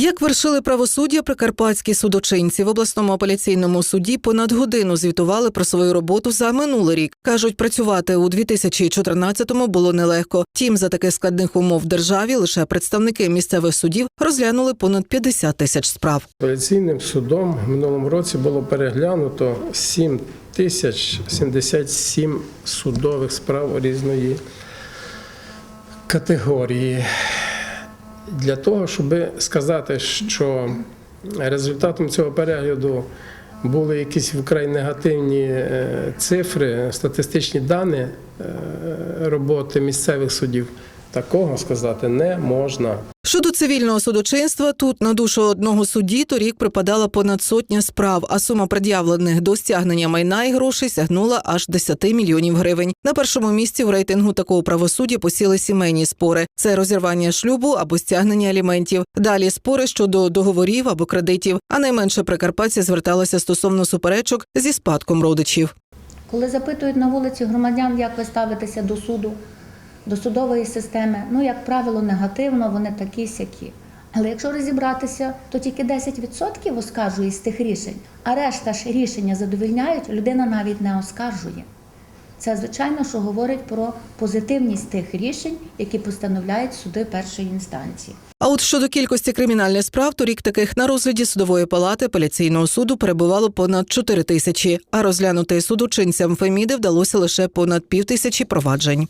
Як вершили правосуддя прикарпатські судочинці в обласному апеляційному суді понад годину звітували про свою роботу за минулий рік. кажуть, працювати у 2014-му було нелегко. Тім за таких складних умов в державі лише представники місцевих судів розглянули понад 50 тисяч справ. Апеляційним судом минулому році було переглянуто 7 тисяч 77 судових справ різної категорії. Для того, щоб сказати, що результатом цього перегляду були якісь вкрай негативні е, цифри, статистичні дані е, роботи місцевих судів, такого сказати не можна. Щодо цивільного судочинства, тут на душу одного судді торік припадала понад сотня справ, а сума пред'явлених до стягнення майна і грошей сягнула аж 10 мільйонів гривень. На першому місці в рейтингу такого правосуддя посіли сімейні спори: це розірвання шлюбу або стягнення аліментів. Далі спори щодо договорів або кредитів. А найменше прикарпатці зверталися стосовно суперечок зі спадком родичів. Коли запитують на вулиці громадян, як ви ставитеся до суду, до судової системи, ну, як правило, негативно, вони такі сякі. Але якщо розібратися, то тільки 10% оскаржує з тих рішень, а решта ж рішення задовільняють, людина навіть не оскаржує. Це, звичайно, що говорить про позитивність тих рішень, які постановляють суди першої інстанції. А от щодо кількості кримінальних справ, торік таких на розгляді судової палати апеляційного суду перебувало понад 4 тисячі, а розглянути судочинцям Феміди вдалося лише понад півтисячі проваджень.